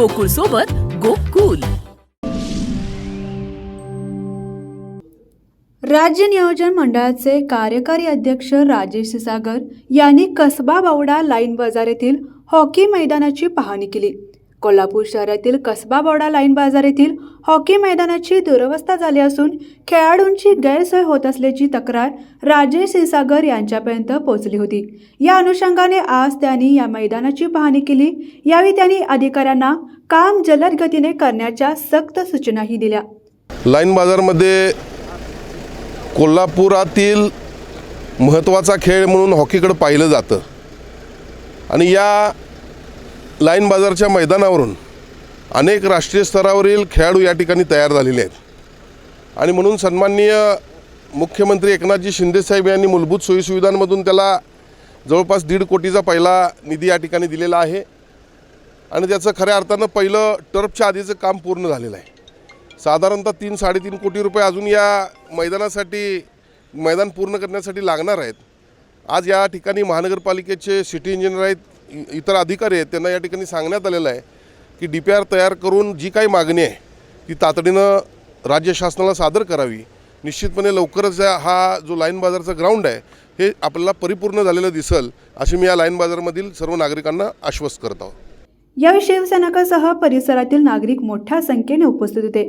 गोकुळ सोबत गोकुल. राज्य नियोजन मंडळाचे कार्यकारी अध्यक्ष राजेश सागर यांनी कसबा बावडा लाईन बाजार येथील हॉकी मैदानाची पाहणी केली. कोल्हापूर शहरातील कसबा बोडा लाईन बाजार येथील हॉकी मैदानाची दुरवस्था झाली असून खेळाडूंची गैरसोय होत असल्याची तक्रार राजेश सिसागर यांच्यापर्यंत पोहोचली होती. या अनुषंगाने आज त्यांनी या मैदानाची पाहणी केली. यावेळी त्यांनी अधिकाऱ्यांना काम जलद गतीने करण्याच्या सक्त सूचनाही दिल्या. लाईन बाजारमध्ये कोल्हापुरातील महत्त्वाचा खेळ म्हणून हॉकीकडं पाहिलं जातं. आणि या लाईन बाजारच्या मैदानावरून अनेक राष्ट्रीय स्तरावरील खेळाडू या ठिकाणी तयार झालेले आहेत. आणि म्हणून सन्माननीय मुख्यमंत्री एकनाथजी शिंदेसाहेब यांनी मूलभूत सोयीसुविधांमधून त्याला जवळपास दीड कोटीचा पहिला निधी या ठिकाणी दिलेला आहे. आणि त्याचं खऱ्या अर्थानं पहिलं टर्फच्या आधीचं काम पूर्ण झालेलं आहे. साधारणतः तीन साडेतीन कोटी रुपये अजून या मैदानासाठी मैदान पूर्ण करण्यासाठी लागणार आहेत. आज या ठिकाणी महानगरपालिकेचे सिटी इंजिनियर आहेत इतर अधिकारी आहेत त्यांना या ठिकाणी सांगण्यात आलेलं आहे की डी पी आर तयार करून जी काही मागणी आहे ती तातडीनं राज्य शासनाला सादर करावी. निश्चितपणे लवकरच हा जो लाईन बाजारचा ग्राउंड आहे हे आपल्याला परिपूर्ण झालेलं दिसल अशी मी या लाईन बाजारमधील सर्व नागरिकांना आश्वस्त करत आहोत. यावेळी शिवसैनिकासह परिसरातील नागरिक मोठ्या संख्येने उपस्थित होते.